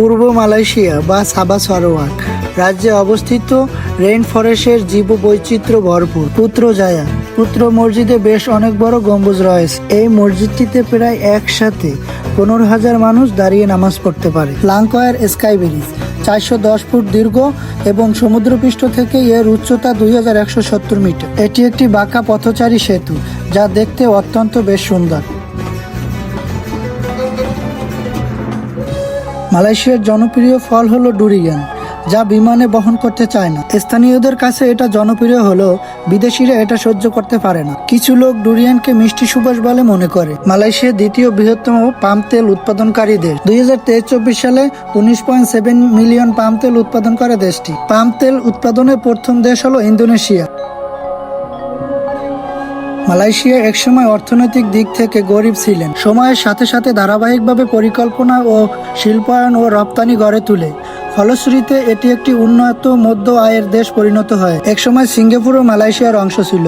পূর্ব Malaysia বা সাবা সরোয়ার রাজ্যে অবস্থিত রেইন ফরেস্টের জীব বৈচিত্র্য ভরপুর পুত্রজায়া পুত্র মসজিদে বেশ অনেক বড় গম্বুজ রয়েছে। এই মসজিদটিতে প্রায় একসাথে পনেরো হাজার মানুষ দাঁড়িয়ে নামাজ পড়তে পারে। লাংকয়ের স্কাই ব্রিজ চারশো দশ ফুট দীর্ঘ এবং সমুদ্রপৃষ্ঠ থেকে এর উচ্চতা দুই হাজার একশো সত্তর মিটার। এটি একটি বাঁকা পথচারী সেতু, যা দেখতে অত্যন্ত বেশ সুন্দর। মালয়েশিয়ার জনপ্রিয় ফল হলো ডুরিয়ান, যা বিমানে বহন করতে চায় না। স্থানীয়দের কাছে এটা জনপ্রিয় হলেও বিদেশিরা এটা সহ্য করতে পারে না। কিছু লোক ডুরিয়ানকে মিষ্টি সুবাস বলে মনে করে। মালয়েশিয়া দ্বিতীয় বৃহত্তম পাম তেল উৎপাদনকারী দেশ দুই হাজার তেইশ চব্বিশ সালে উনিশ পয়েন্ট সেভেন মিলিয়ন পাম তেল উৎপাদন করে দেশটি। পাম তেল উৎপাদনের প্রথম দেশ হলো ইন্দোনেশিয়া। মালয়েশিয়া একসময় অর্থনৈতিক দিক থেকে গরিব ছিলেন। সময়ের সাথে সাথে ধারাবাহিকভাবে পরিকল্পনা ও শিল্পায়ন ও রপ্তানি গড়ে তুলে। ফলশ্রুতিতে এটি একটি উন্নত মধ্য আয়ের দেশ পরিণত হয়। একসময় সিঙ্গাপুর ও মালয়েশিয়ার অংশ ছিল।